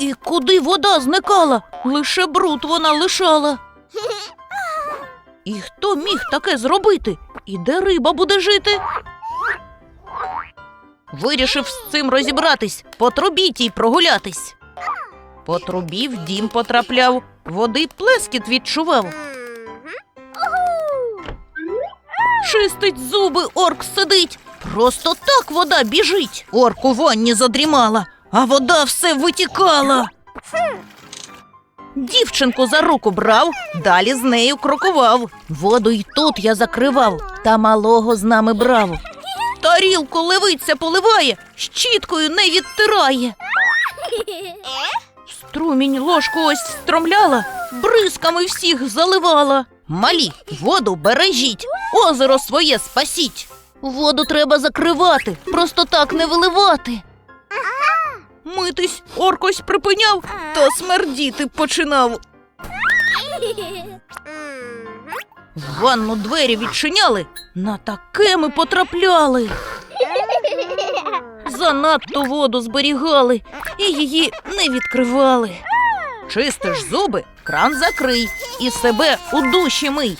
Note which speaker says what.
Speaker 1: І куди вода зникала? Лише бруд вона лишала. І хто міг таке зробити? І де риба буде жити? Вирішив з цим розібратись, по трубі тій прогулятись. По трубі в дім потрапляв, води плескіт відчував. Чистить зуби, орк сидить. Просто так вода біжить. Орк у ванні задрімала, а вода все витікала. Дівчинку за руку брав, далі з нею крокував. Воду й тут я закривав, та малого з нами брав. Тарілку левиця поливає, щіткою не відтирає. Струмінь ложку ось стромляла, бризками всіх заливала. Малі, воду бережіть, озеро своє спасіть. Воду треба закривати, просто так не виливати. Митись оркось припиняв та смердіти починав. В ванну двері відчиняли, на таке ми потрапляли. Занадто воду зберігали і її не відкривали. Чистиш зуби, кран закрий і себе у душі мий.